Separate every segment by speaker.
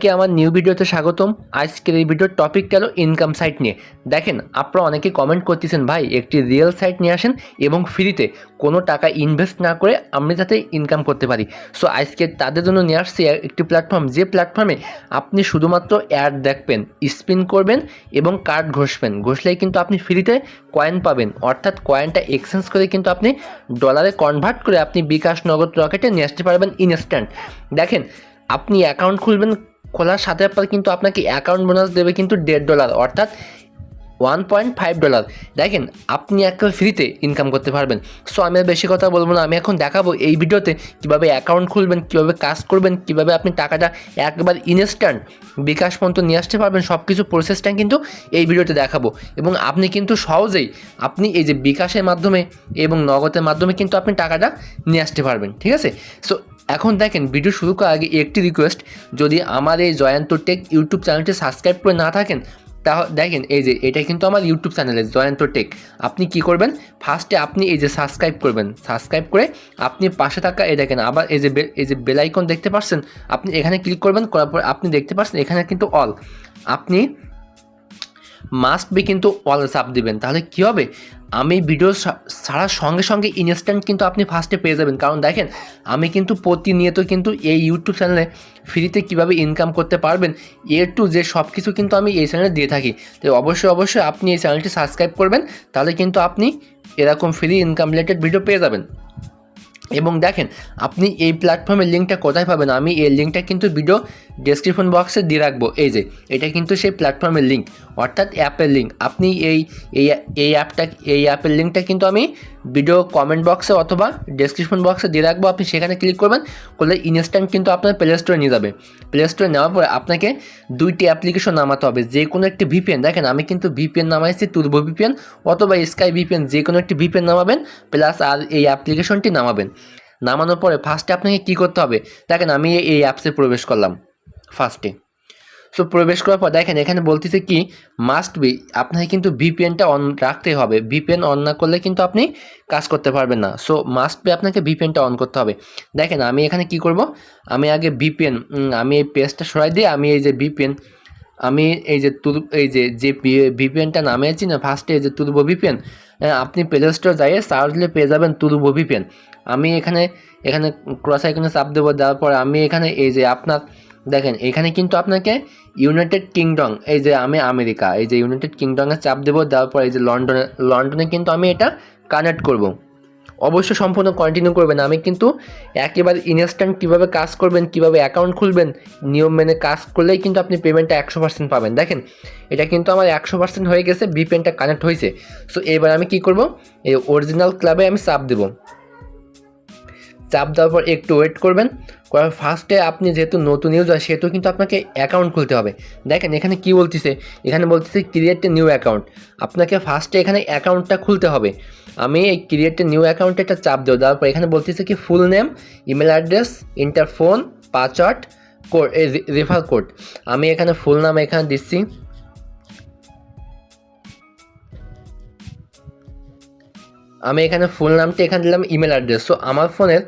Speaker 1: সবাইকে আমার নিউ ভিডিওতে স্বাগতম। আজকের এই ভিডিওর টপিক গেল ইনকাম সাইট নিয়ে। দেখেন, আপনারা অনেকে কমেন্ট করতেছেন, ভাই, একটি রিয়েল সাইট নিয়ে আসেন এবং ফ্রিতে কোনো টাকা ইনভেস্ট না করে আমি যাতে ইনকাম করতে পারি। সো আজকে তাদের জন্য নিয়ে আসছি একটি প্ল্যাটফর্ম যে প্ল্যাটফর্মে আপনি শুধুমাত্র অ্যাড দেখবেন স্পিন করবেন এবং কার্ড ঘষবেন। ঘষলেই কিন্তু আপনি ফ্রিতে কয়েন পাবেন। অর্থাৎ কয়েনটা এক্সচেঞ্জ করে কিন্তু আপনি ডলারে কনভার্ট করে আপনি বিকাশ নগদ রকেটে নিয়ে আসতে পারবেন ইনস্ট্যান্ট দেখেন, আপনি অ্যাকাউন্ট খুলবেন খোলার সাথে পর কিন্তু আপনাকে অ্যাকাউন্ট বোনাস দেবে কিন্তু দেড় ডলার অর্থাৎ ওয়ান পয়েন্ট ফাইভ ডলার দেখেন, আপনি একেবারে ফ্রিতে ইনকাম করতে পারবেন। সো আমি আর বেশি কথা বলব না। আমি এখন দেখাবো এই ভিডিওতে কীভাবে অ্যাকাউন্ট খুলবেন, কীভাবে কাজ করবেন, কীভাবে আপনি টাকাটা একবার ইনস্ট্যান্ট বিকাশ পর্যন্ত নিয়ে আসতে পারবেন। সব কিছু প্রসেসটা কিন্তু এই ভিডিওতে দেখাবো। এবং আপনি কিন্তু সহজেই আপনি এই যে বিকাশের মাধ্যমে এবং নগদের মাধ্যমে কিন্তু আপনি টাকাটা নিয়ে আসতে পারবেন। ঠিক আছে? সো এখন দেখেন ভিডিও শুরু করার আগে একটি রিকোয়েস্ট যদি আমার এই জয়ন্ত টেক ইউটিউব চ্যানেলটি সাবস্ক্রাইব করে না থাকেন তা দেখেন, এই যে, এটা কিন্তু আমার ইউটিউব চ্যানেলে জয়ন্ত টেক আপনি কি করবেন? ফার্স্টে আপনি এই যে সাবস্ক্রাইব করবেন। সাবস্ক্রাইব করে আপনি পাশে থাকা, এই দেখেন, আবার এই যে এই যে বেলাইকন দেখতে পাচ্ছেন, আপনি এখানে ক্লিক করবেন, করার পর আপনি দেখতে পাচ্ছেন, এখানে কিন্তু অল আপনি মাস্ট বি কিন্তু অল চাপ দিবেন। তাহলে কী হবে? আমি ভিডিও ছাড়ার সঙ্গে সঙ্গে ইনস্ট্যান্ট কিন্তু আপনি ফার্স্টে পেয়ে যাবেন। কারণ দেখেন, আমি কিন্তু প্রতিনিয়ত কিন্তু এই ইউটিউব চ্যানেলে ফ্রিতে কীভাবে ইনকাম করতে পারবেন এর টু যে সব কিছু কিন্তু আমি এই চ্যানেলে দিয়ে থাকি। তো অবশ্যই অবশ্যই আপনি এই চ্যানেলটি সাবস্ক্রাইব করবেন, তাহলে কিন্তু আপনি এরকম ফ্রি ইনকাম রিলেটেড ভিডিও পেয়ে যাবেন। এবং দেখেন, আপনি এই প্ল্যাটফর্মের লিঙ্কটা কোথায় পাবেন? আমি এই লিঙ্কটা কিন্তু ভিডিও ডেসক্রিপশন বক্সে দিয়ে রাখব। এই যে, এটা কিন্তু সেই প্ল্যাটফর্মের লিঙ্ক অর্থাৎ অ্যাপের লিঙ্ক আপনি এই এই অ্যাপটা এই অ্যাপের লিঙ্কটা কিন্তু আমি ভিডিও কমেন্ট বক্সে অথবা ডেসক্রিপশন বক্সে দিয়ে রাখব। আপনি সেখানে ক্লিক করবেন, করলে ইনস্ট্যান্ট কিন্তু আপনার প্লে স্টোরে নিয়ে যাবে। প্লে স্টোরে নেওয়ার পরে আপনাকে দুইটি অ্যাপ্লিকেশন নামাতে হবে। যে কোনো একটি ভিপিএন দেখেন আমি কিন্তু ভিপিএন নামাইছি তুর্বো ভিপিএন অথবা স্কাই ভিপিএন যে কোনো একটি ভিপিএন নামাবেন প্লাস আর এই অ্যাপ্লিকেশনটি নামাবেন। নামানোর পরে ফার্স্টে আপনাকে কী করতে হবে? দেখেন আমি এই অ্যাপসে প্রবেশ করলাম। ফার্স্টে। সো প্রবেশ করার পর দেখেন, এখানে বলতেছে কি মাস্ট বি আপনাকে কিন্তু ভিপিএনটা অন রাখতেই হবে। ভিপিএন অন না করলে কিন্তু আপনি কাজ করতে পারবেন না। সো মাস্ট বি আপনাকে ভিপিএনটা অন করতে হবে। দেখেন, আমি এখানে কি করব? আমি আগে ভিপিএন আমি এই পেজটা সরাই দিয়ে আমি এই যে ভিপিএন আমি এই যে তুর এই যে যে ভিপিএনটা নামিয়েছি না ফার্স্টে এই যে তুরবো ভিপিএন আপনি প্লে স্টোর যাইয়ে সার্চ দিলে পেয়ে যাবেন তুরবো ভিপিএন আমি এখানে এখানে ক্রস আইকনে চাপ দেবো, দেওয়ার পরে আমি এখানে এই যে আপনার দেখেন, এখানে কিন্তু আপনাকে ইউনাইটেড কিংডম এই যে আমি আমেরিকা, এই যে ইউনাইটেড কিংডমে চাপ দেবো, দেওয়ার পর এই যে লন্ডনে লন্ডনে কিন্তু আমি এটা কানেক্ট করব। অবশ্যই সম্পূর্ণ কন্টিনিউ করবেন, আমি কিন্তু একেবারে ইনস্ট্যান্ট কীভাবে কাজ করবেন, কীভাবে অ্যাকাউন্ট খুলবেন, নিয়ম মেনে কাজ করলেই কিন্তু আপনি পেমেন্টটা একশো পার্সেন্ট পাবেন। দেখেন, এটা কিন্তু আমার একশো পার্সেন্ট হয়ে গেছে বিপেনটা কানেক্ট হয়েছে। সো এবার আমি কি করব? এই অরিজিনাল ক্লাবে আমি চাপ দেবো। চাপ দেওয়ার পর একটু ওয়েট করবেন। করার ফার্স্টে আপনি যেহেতু নতুন ইউজ ইউজার সেহেতু কিন্তু আপনাকে অ্যাকাউন্ট খুলতে হবে। দেখেন এখানে কি বলতেছে? এখানে বলতেছে ক্রিয়েট নিউ অ্যাকাউন্ট আপনাকে ফার্স্টে এখানে অ্যাকাউন্টটা খুলতে হবে। আমি এই ক্রিয়েট নিউ অ্যাকাউন্টে একটা চাপ দেবো। দেওয়ার পর এখানে বলতেছে কি full name email address interphone password code refer code আমি এখানে ফুল নাম এখানে দিচ্ছি। আমি এখানে ফুল নামটি এখানে দিলাম ইমেল অ্যাড্রেস সো আমার ফোনের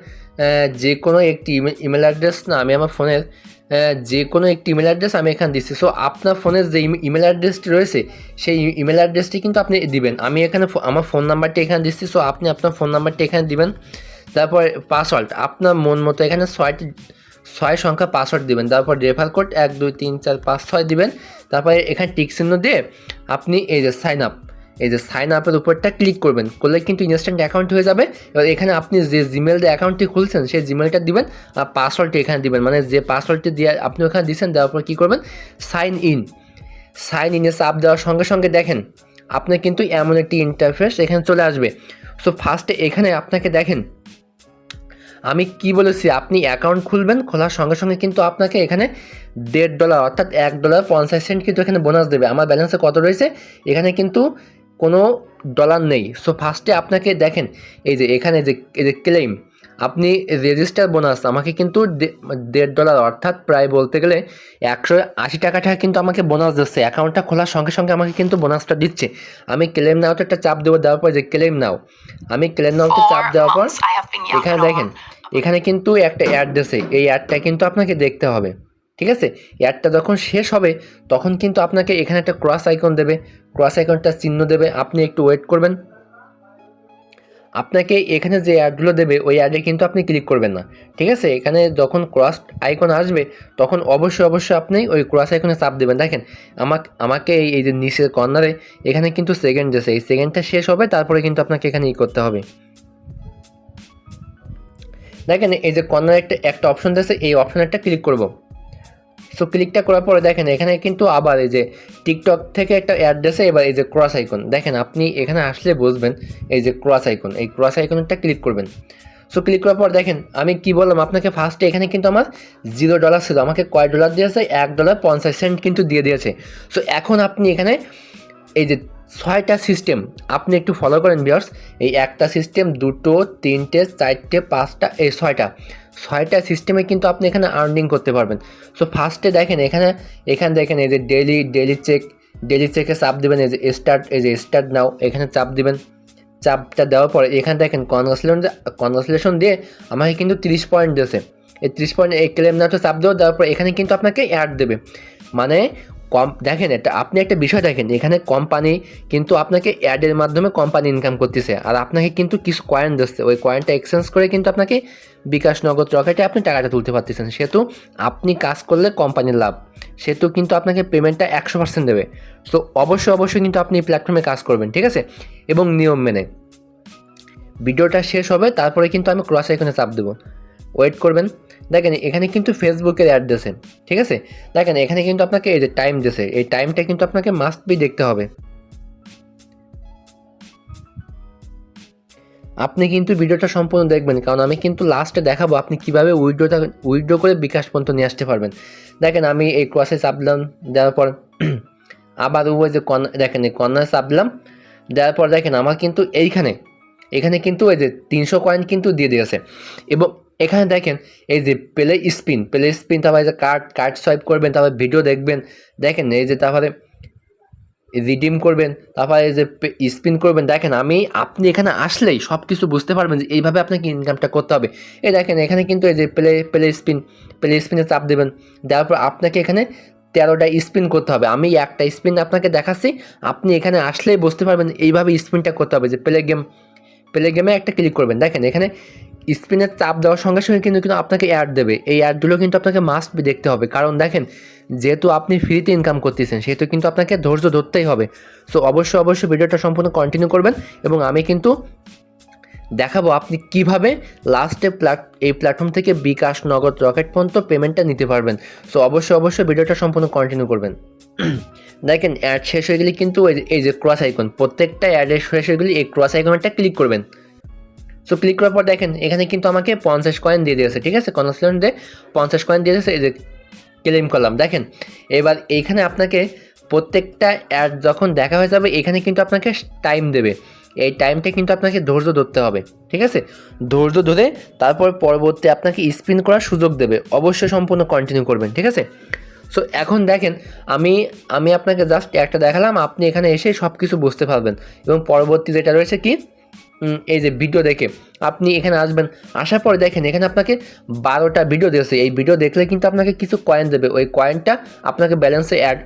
Speaker 1: যে কোনো একটি ইমেল অ্যাড্রেস না, আমি আমার ফোনের যে কোনো একটি ইমেল অ্যাড্রেস আমি এখানে দিচ্ছি সো আপনার ফোনের যে ইমেল অ্যাড্রেসটি রয়েছে, সেই ইমেল অ্যাড্রেসটি কিন্তু আপনি দিবেন। আমি এখানে আমার ফোন নাম্বারটি এখানে দিচ্ছি সো আপনি আপনার ফোন নাম্বারটি এখানে দিবেন। তারপর পাসওয়ার্ড আপনার মন মতো এখানে ছয়টি, ছয় সংখ্যা পাসওয়ার্ড দিবেন। তারপর রেফার কোড এক, দুই, তিন, চার, পাঁচ, ছয় দিবেন। তারপরে এখানে টিক চিহ্ন দিয়ে আপনি এই যে সাইন আপ এই যে সাইন আপের উপরটা ক্লিক করবেন। করলে কিন্তু ইনস্ট্যান্ট অ্যাকাউন্ট হয়ে যাবে। এবার এখানে আপনি যে জিমেল দিয়ে অ্যাকাউন্টটি খুলছেন, সেই জিমেলটা দিবেন আর পাসওয়ার্ডটি এখানে দিবেন। মানে যে পাসওয়ার্ডটি দিয়ে আপনি ওখানে দিচ্ছেন, দেওয়ার পর কী করবেন? সাইন ইন সাইন ইনে চাপ দেওয়ার সঙ্গে সঙ্গে দেখেন আপনার কিন্তু এমন একটি ইন্টারফেস এখানে চলে আসবে। সো ফার্স্টে এখানে আপনাকে দেখেন, আমি কি বলেছি? আপনি অ্যাকাউন্ট খুলবেন, খোলার সঙ্গে সঙ্গে কিন্তু আপনাকে এখানে দেড় ডলার অর্থাৎ এক ডলার পঞ্চাশ সেন্ট কিন্তু এখানে বোনাস দেবে। আমার ব্যালেন্সে কত রয়েছে? এখানে কিন্তু কোনো ডলার নেই। সো ফার্স্টে আপনাকে দেখেন এই যে এখানে যে এই যে ক্লেম আপনি রেজিস্টার বোনাস আমাকে কিন্তু দেড় ডলার অর্থাৎ প্রায় বলতে গেলে একশো আশি টাকাটা কিন্তু আমাকে বোনাস দিচ্ছে। অ্যাকাউন্টটা খোলার সঙ্গে সঙ্গে আমাকে কিন্তু বোনাসটা দিচ্ছে। আমি ক্লেম নাওতে একটা চাপ দেবো দেওয়ার পর যে ক্লেম নাও আমি ক্লেম নাওতে চাপ দেওয়ার পর এখানে দেখেন এখানে কিন্তু একটা অ্যাড দিয়েছে। এই অ্যাডটা কিন্তু আপনাকে দেখতে হবে। ঠিক আছে? অ্যাডটা যখন শেষ হবে, তখন কিন্তু আপনাকে এখানে একটা ক্রস আইকন দেবে। ক্রস আইকনটা চিহ্ন দেবে। আপনি একটু ওয়েট করবেন। আপনাকে এখানে যে অ্যাডগুলো দেবে, ওই অ্যাডে কিন্তু আপনি ক্লিক করবেন না। ঠিক আছে? এখানে যখন ক্রস আইকন আসবে, তখন অবশ্যই অবশ্যই আপনি ওই ক্রস আইকনে চাপ দেবেন। দেখেন, আমাকে আমাকে এই যে নিচের কর্নারে এখানে কিন্তু সেকেন্ড দিয়েছে এই সেকেন্ডটা শেষ হবে, তারপরে কিন্তু আপনাকে এখানে ই করতে হবে। দেখেন, এই যে কর্নারে একটা একটা অপশন দিয়েছে, এই অপশনে একটা ক্লিক করব। সো ক্লিকটা করার পরে দেখেন, এখানে কিন্তু আবার এই যে টিকটক থেকে একটা অ্যাড্রেসে এবার এই যে ক্রস আইকন দেখেন, আপনি এখানে আসলে বুঝবেন এই যে ক্রস আইকন এই ক্রস আইকনটা ক্লিক করবেন। সো ক্লিক করার পর দেখেন, আমি কি বললাম আপনাকে ফার্স্টে এখানে কিন্তু আমার জিরো ডলার ছিল। আমাকে কয় ডলার দিয়েছে? এক ডলার পঞ্চাশ সেন্ট কিন্তু দিয়ে দিয়েছে। সো এখন আপনি এখানে এই যে ছয়টা সিস্টেম আপনি একটু ফলো করেন বিয়ার্স এই একটা সিস্টেম দুটো, তিনটে, চারটে, পাঁচটা, এই ছয়টা। ছয়টা সিস্টেমে কিন্তু আপনি এখানে আর্নিং করতে পারবেন। সো ফার্স্টে দেখেন, এখানে এখানে দেখেন, এই যে ডেলি ডেলি চেক ডেলি চেকে চাপ দেবেন, এই যে স্টার্ট এই যে স্টার্ট নাও এখানে চাপ দেবেন। চাপটা দেওয়ার পরে এখানে দেখেন কনগ্রাচুলেশন কনগ্রাচুলেশন দিয়ে আমাকে কিন্তু তিরিশ পয়েন্ট দিয়েছে। এই তিরিশ পয়েন্ট এই ক্লেম নাওটা চাপ দেওয়া, দেওয়ার পরে এখানে কিন্তু আপনাকে অ্যাড দেবে। মানে কম, দেখেন এটা আপনি একটা বিষয় দেখেন, এখানে কোম্পানি কিন্তু আপনাকে অ্যাডের মাধ্যমে কোম্পানি ইনকাম করতেছে। আর আপনাকে কিন্তু কিছু কয়েন দিচ্ছে। ওই কয়েনটা এক্সচেঞ্জ করে কিন্তু আপনাকে বিকাশ নগদ রকেটে আপনি টাকাটা তুলতে পারতেছেন। সেহেতু আপনি কাজ করলে কোম্পানির লাভ। সেহেতু কিন্তু আপনাকে পেমেন্টটা একশো পার্সেন্ট দেবে। সো অবশ্যই অবশ্যই কিন্তু আপনি এই প্ল্যাটফর্মে কাজ করবেন, ঠিক আছে? এবং নিয়ম মেনে। ভিডিওটা শেষ হবে, তারপরে কিন্তু আমি ক্রস এখানে চাপ দেবো। ওয়েট করবেন। দেখেন, এখানে কিন্তু ফেসবুকের অ্যাড দেশে ঠিক আছে? দেখেন, এখানে কিন্তু আপনাকে এই যে টাইম দিয়েছে, এই টাইমটা কিন্তু আপনাকে মাস্ট বি দেখতে হবে। আপনি কিন্তু ভিডিওটা সম্পূর্ণ দেখবেন, কারণ আমি কিন্তু লাস্টে দেখাবো আপনি কীভাবে উইড্রোটা উইড্রো করে বিকাশ পর্যন্ত নিয়ে আসতে পারবেন। দেখেন, আমি এই ক্রসে চাপলাম দেওয়ার পর আবার ওই যে কর্নার দেখেন, এই কর্নারে চাপলাম দেওয়ার পর দেখেন, আমার কিন্তু এইখানে, এখানে কিন্তু ওই যে তিনশো কয়েন কিন্তু দিয়ে দিয়েছে। এবং এখানে দেখেন, এই যে প্লে স্পিন প্লে স্পিন তারপরে যে কার্ড কার্ড সোয়াইপ করবেন, তারপরে ভিডিও দেখবেন। দেখেন, এই যে তারপরে রিডিম করবেন, তারপরে এই যে স্পিন করবেন। দেখেন, আমি, আপনি এখানে আসলেই সব কিছু বুঝতে পারবেন যে এইভাবে আপনাকে ইনকামটা করতে হবে। এই দেখেন, এখানে কিন্তু এই যে প্লে প্লে স্পিন প্লে স্পিনে চাপ দেবেন। দেওয়ার পর আপনাকে এখানে তেরোটা স্পিন করতে হবে। আমি একটা স্পিন আপনাকে দেখাচ্ছি, আপনি এখানে আসলেই বুঝতে পারবেন এইভাবে স্পিনটা করতে হবে। যে প্লে গেম প্লে গেমে একটা ক্লিক করবেন। দেখেন, এখানে স্পিনের চাপ দেওয়ার সঙ্গে সঙ্গে কিন্তু কিন্তু আপনাকে অ্যাড দেবে। এই অ্যাডগুলো কিন্তু আপনাকে মাস্ট বি দেখতে হবে। কারণ দেখেন, যেহেতু আপনি ফ্রিতে ইনকাম করতেছেন, সেহেতু কিন্তু আপনাকে ধৈর্য ধরতেই হবে। সো অবশ্যই অবশ্যই ভিডিওটা সম্পূর্ণ কন্টিনিউ করবেন এবং আমি কিন্তু দেখাবো আপনি কীভাবে লাস্টে প্ল্যাট এই প্ল্যাটফর্ম থেকে বিকাশ, নগদ, রকেট পর্যন্ত পেমেন্টটা নিতে পারবেন। সো অবশ্যই অবশ্যই ভিডিওটা সম্পূর্ণ কন্টিনিউ করবেন। দেখেন অ্যাড শেষ হয়ে গেলে কিন্তু এই যে ক্রস আইকন প্রত্যেকটা অ্যাডের শেষ হয়ে গেলে এই ক্রস আইকনটা ক্লিক করবেন। সো ক্লিক করার পর দেখেন, এখানে কিন্তু আমাকে পঞ্চাশ কয়েন দিয়ে দিয়েছে, ঠিক আছে? কনসলেন্ট দিয়ে পঞ্চাশ কয়েন দিয়ে দিয়েছে, এই যে ক্লেম করলাম। দেখেন, এবার এইখানে আপনাকে প্রত্যেকটা অ্যাড যখন দেখা হয়ে যাবে, এখানে কিন্তু আপনাকে টাইম দেবে। এই টাইমটা কিন্তু আপনাকে ধৈর্য ধরতে হবে, ঠিক আছে? ধৈর্য ধরে তারপর পরবর্তী আপনাকে স্পিন করার সুযোগ দেবে। অবশ্যই সম্পূর্ণ কন্টিনিউ করবেন, ঠিক আছে? সো এখন দেখেন, আমি আমি আপনাকে জাস্ট একটা দেখালাম, আপনি এখানে এসে সব কিছু বুঝতে পারবেন। এবং পরবর্তী যেটা রয়েছে কি? এই যে ভিডিও দেখে আপনি এখানে আসবেন, আসার পরে দেখেন এখানে আপনাকে বারোটা ভিডিও দিয়েছে। এই ভিডিও দেখলে কিন্তু আপনাকে কিছু কয়েন দেবে। ওই কয়েনটা আপনাকে ব্যালেন্সে অ্যাড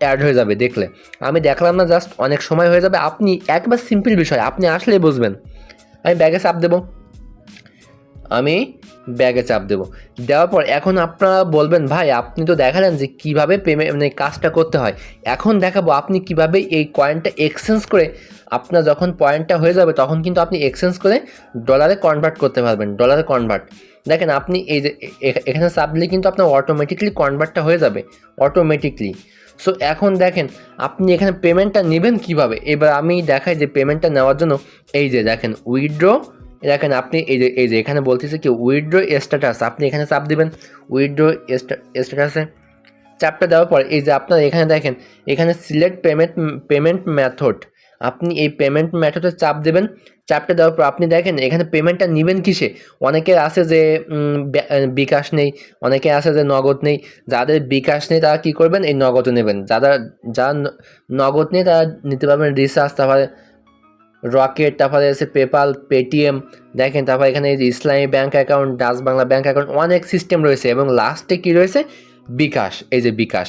Speaker 1: অ্যাড হয়ে যাবে দেখলে। আমি দেখলাম না জাস্ট অনেক সময় হয়ে যাবে। আপনি একবার সিম্পল বিষয়, আপনি আসলেই বুঝবেন। আমি ব্যাগে চাপ দেবো। আমি ব্যাগে চাপ দেবো। দেওয়ার পর এখন আপনারা বলবেন, ভাই, আপনি তো দেখালেন যে কীভাবে পেমেন্ট মানে কাজটা করতে হয়। এখন দেখাবো আপনি কীভাবে এই কয়েনটা এক্সচেঞ্জ করে আপনার যখন পয়েন্টটা হয়ে যাবে, তখন কিন্তু আপনি এক্সচেঞ্জ করে ডলারে কনভার্ট করতে পারবেন ডলারে কনভার্ট দেখেন, আপনি এই যে এখানে চাপ কিন্তু আপনার অটোমেটিকলি কনভার্টটা হয়ে যাবে অটোমেটিকলি সো এখন দেখেন, আপনি এখানে পেমেন্টটা নেবেন কীভাবে? এবার আমি দেখাই যে পেমেন্টটা নেওয়ার জন্য, এই যে দেখেন উইথড্র দেখেন আপনি এই যে এই যে এখানে বলতেছে কি উইথড্র স্ট্যাটাস আপনি এখানে চাপ দিবেন উইথড্র স্ট্যাটাসে চাপটা দেওয়ার পর, এই যে আপনার এখানে দেখেন, এখানে সিলেক্ট পেমেন্ট পেমেন্ট মেথড আপনি এই পেমেন্ট মেথডে চাপ দেবেন। চাপটা দেওয়ার পর আপনি দেখেন এখানে পেমেন্টটা নেবেন কিসে? অনেকের আছে যে বিকাশ নেই, অনেকে আছে যে নগদ নেই। যাদের বিকাশ নেই তারা কী করবেন? এই নগদও নেবেন। যারা যারা নগদ নেই তারা নিতে পারবেন রিচার্জ তারপরে রকেট তারপরে আছে পেপাল পেটিএম দেখেন তারপরে এখানে Islami bank account Dutch Bangla bank account অনেক সিস্টেম রয়েছে। এবং লাস্টে কি রয়েছে? বিকাশ, এই যে বিকাশ।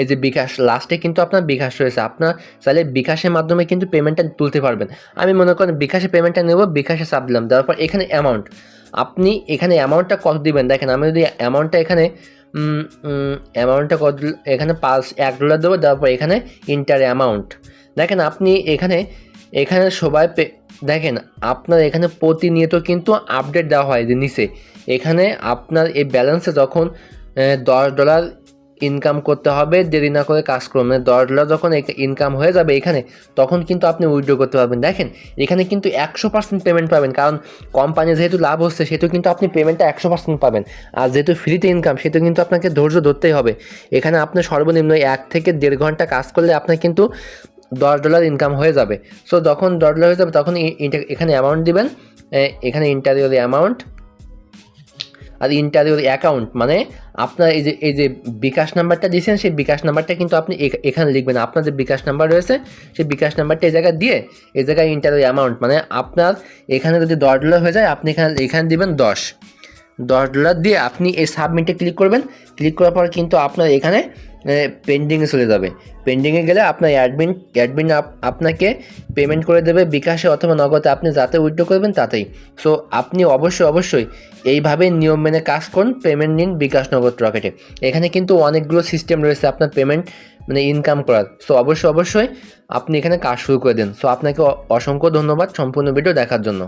Speaker 1: এই যে বিকাশ লাস্টে কিন্তু আপনার বিকাশ রয়েছে। আপনার চাইলে বিকাশের মাধ্যমে কিন্তু পেমেন্টটা তুলতে পারবেন। আমি মনে করেন বিকাশে পেমেন্টটা নেব, বিকাশে চাপ দিলাম। দেওয়ার পর এখানে অ্যামাউন্ট আপনি এখানে অ্যামাউন্টটা কত দিবেন? দেখেন, আমি যদি অ্যামাউন্টটা এখানে অ্যামাউন্টটা কত, এখানে পাঁচ, এক ডলার দেবো, দেওয়ার পর এখানে ইন্টার অ্যামাউন্ট দেখেন, আপনি এখানে এখানে সবাই দেখেন, আপনার এখানে প্রতিনিয়ত কিন্তু আপডেট দেওয়া হয় যে নিচে। এখানে আপনার এই ব্যালেন্সে যখন দশ ডলার ইনকাম করতে হবে, দেরি না করে কাজ মানে দশ ডলার যখন ইনকাম হয়ে যাবে এখানে, তখন কিন্তু আপনি উইথড্র করতে পারবেন। দেখেন, এখানে কিন্তু একশো পার্সেন্ট পেমেন্ট পাবেন, কারণ কোম্পানি যেহেতু লাভ হচ্ছে, সেহেতু কিন্তু আপনি পেমেন্টটা একশো পার্সেন্ট পাবেন। আর যেহেতু ফ্রিতে ইনকাম সেহেতু কিন্তু আপনাকে ধৈর্য ধরতেই হবে। এখানে আপনার সর্বনিম্ন এক থেকে দেড় ঘণ্টা কাজ করলে আপনার কিন্তু দশ ডলার ইনকাম হয়ে যাবে। সো যখন দশ ডলার হয়ে যাবে, তখন এখানে অ্যামাউন্ট দিবেন এখানে ইন্টারভিউর অ্যামাউন্ট আর ইন্টারভিউর অ্যাকাউন্ট মানে আপনার এই যে এই যে বিকাশ নাম্বারটা দিয়েছেন, সেই বিকাশ নাম্বারটা কিন্তু আপনি এখ- এখানে লিখবেন। আপনার যে বিকাশ নাম্বার রয়েছে, সেই বিকাশ নাম্বারটা এই জায়গায় দিয়ে, এই জায়গায় ইন্টারভিউ অ্যামাউন্ট মানে আপনার এখানে যদি দশ ডলার হয়ে যায়, আপনি এখানে এখানে দেবেন দশ। দশ ডলার দিয়ে আপনি এই সাবমিটে ক্লিক করবেন। ক্লিক করার পর কিন্তু আপনার এখানে পেন্ডিংয়ে চলে যাবে। পেন্ডিংয়ে গেলে আপনার অ্যাডমিন অ্যাডমিন আপনাকে পেমেন্ট করে দেবে বিকাশে অথবা নগদে। আপনি যাতে উইথড্র করবেন তাতেই। সো আপনি অবশ্যই অবশ্যই এইভাবে নিয়ম মেনে কাজ করুন পেমেন্ট নিন বিকাশ, নগদ, রকেটে। এখানে কিন্তু অনেকগুলো সিস্টেম রয়েছে আপনার পেমেন্ট মানে ইনকাম করার। সো অবশ্যই অবশ্যই আপনি এখানে কাজ শুরু করে দিন। সো আপনাকে অসংখ্য ধন্যবাদ সম্পূর্ণ ভিডিও দেখার জন্য।